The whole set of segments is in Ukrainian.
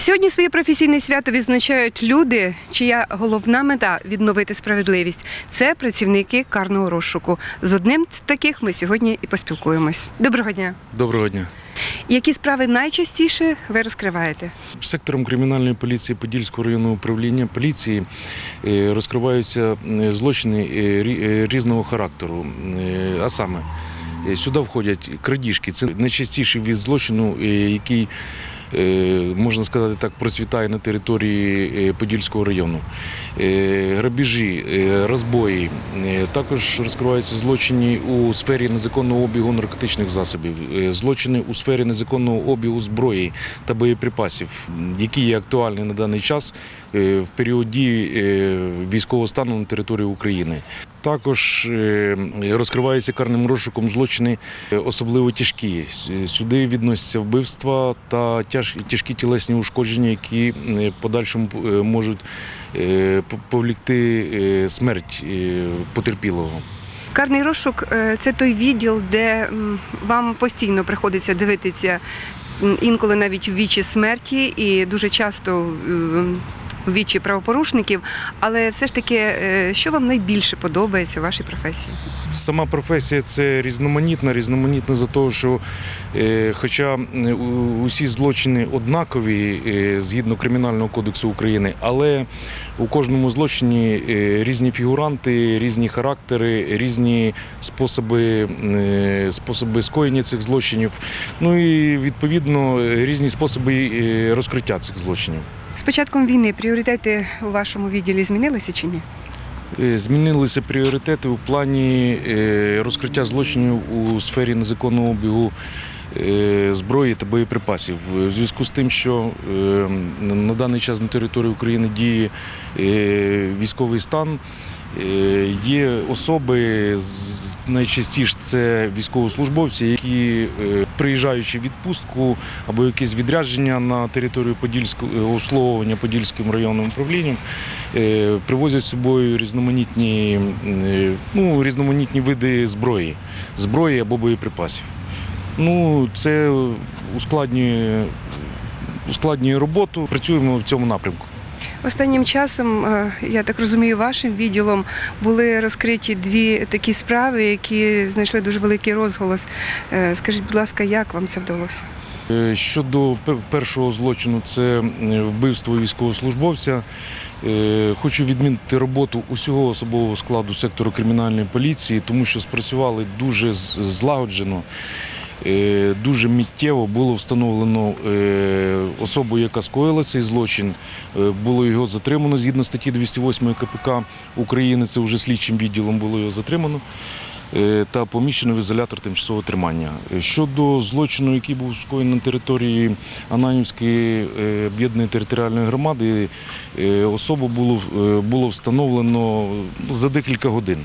Сьогодні своє професійне свято відзначають люди, чия головна мета відновити справедливість. Це працівники карного розшуку. З одним з таких ми сьогодні і поспілкуємось. Доброго дня. Доброго дня. Які справи найчастіше ви розкриваєте? Сектором кримінальної поліції Подільського районного управління поліції е, розкриваються е, злочини е, рі- різного характеру. А саме, сюди входять крадіжки. Це найчастіший від злочину, який, можна сказати так, процвітає на території е, Подільського району. Е, Грабіжі, е, розбої. Е, Також розкриваються злочини у сфері незаконного обігу наркотичних засобів, е, злочини у сфері незаконного обігу зброї та боєприпасів, які є актуальні на даний час е, в період дії е, військового стану на території України. Також е, розкриваються карним розшуком злочини е, особливо тяжкі. Сюди відносяться вбивства та тяжкі тілесні ушкодження, які е, в подальшому е, можуть е, повлікти е, смерть е, потерпілого. Карний розшук е, це той відділ, де вам постійно приходиться дивитися інколи навіть в вічі смерті і дуже часто е, вічі правопорушників. Але все ж таки, е, що вам найбільше подобається у вашій професії? Сама професія це різноманітна, різноманітна за того, що е, хоча усі злочини однакові е, згідно Кримінального кодексу України, але у кожному злочині різні фігуранти, різні характери, різні способи, способи скоєння цих злочинів, ну і відповідно різні способи розкриття цих злочинів. З початком війни пріоритети у вашому відділі змінилися чи ні? Е, Змінилися пріоритети у плані е, розкриття злочинів у сфері незаконного обігу е, зброї та боєприпасів. В зв'язку з тим, що е, на даний час на території України діє військовий стан. Є особи, найчастіше це військовослужбовці, які, е, приїжджаючи в відпустку або якесь відрядження на територію Подільського е, обслуговування Подільським районним управлінням, е, привозять з собою різноманітні, ну, різноманітні види зброї, зброї або боєприпасів. Ну, це ускладнює, ускладнює роботу. Працюємо в цьому напрямку. Останнім часом, е, я так розумію, вашим відділом були розкриті дві такі справи, які знайшли дуже великий розголос. Е, Скажіть, будь ласка, як вам це вдалося? Е, Щодо першого злочину, це вбивство військовослужбовця. Хочу відмінити роботу усього особового складу сектору кримінальної поліції, тому що спрацювали дуже злагоджено. Е, Дуже миттєво було встановлено е, особу, яка скоїла цей злочин. Е, Було його затримано згідно статті 208 КПК України. Це вже слідчим відділом було його затримано та поміщено в ізолятор тимчасового тримання. Щодо злочину, який був скоєний на території Ананівської об'єднаної територіальної громади, особу було, було встановлено за декілька годин.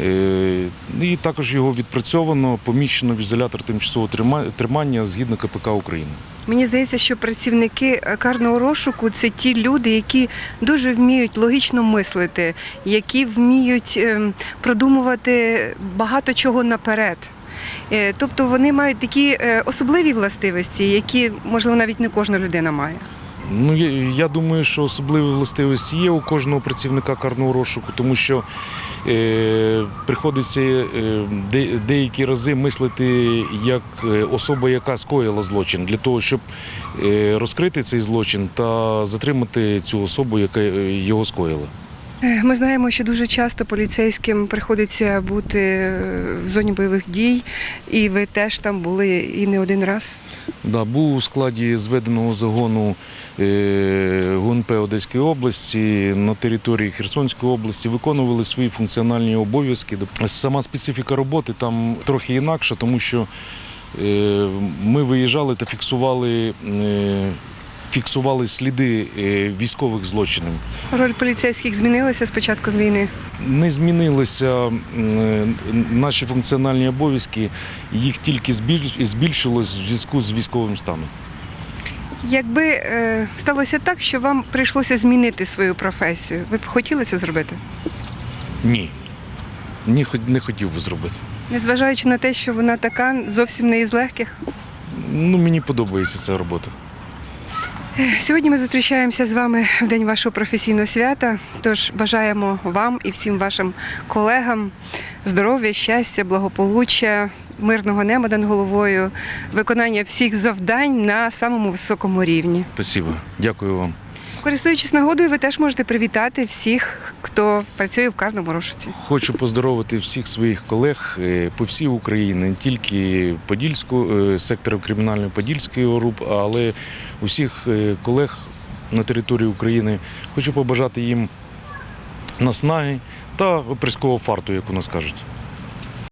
Е, І також його відпрацьовано, поміщено в ізолятор тимчасового тримання згідно КПК України. Мені здається, що працівники карного розшуку це ті люди, які дуже вміють логічно мислити, які вміють ем, продумувати багато чого наперед. Е, Тобто вони мають такі е, особливі властивості, які, можливо, навіть не кожна людина має. Ну, я, думаю, що особливі властивості є у кожного працівника карного розшуку, тому що е, приходиться е, де, деякі рази мислити як е, особа, яка скоїла злочин, для того, щоб е, розкрити цей злочин та затримати цю особу, яка його скоїла. Е, Ми знаємо, що дуже часто поліцейським приходиться бути е, в зоні бойових дій, і ви теж там були і не один раз. Да, був у складі зведеного загону е, ГУНП Одеської області на території Херсонської області, виконували свої функціональні обов'язки. Сама специфіка роботи там трохи інакша, тому що ми виїжджали та фіксували. Е, Фіксували сліди е, військових злочинів. Роль поліцейських змінилася з початком війни. Не змінилися наші функціональні обов'язки, їх тільки збільшилось в зв'язку з військовим станом. Якби е, сталося так, що вам прийшлося змінити свою професію, ви б хотіли це зробити? Ні. Ні, не хотів би зробити. Незважаючи на те, що вона така зовсім не із легких. Ну, мені подобається ця робота. Сьогодні ми зустрічаємося з вами в день вашого професійного свята. Тож бажаємо вам і всім вашим колегам здоров'я, щастя, благополуччя, мирного неба над головою, виконання всіх завдань на самому високому рівні. Спасибо. Дякую вам. Користуючись нагодою, ви теж можете привітати всіх, хто працює в карному розшуці. Хочу поздоровити всіх своїх колег е, по всій Україні, не тільки Подільську, е, сектору кримінальної Подільської ОРУП, але усіх е, колег на території України. Хочу побажати їм наснаги та оприского фарту, як у нас кажуть.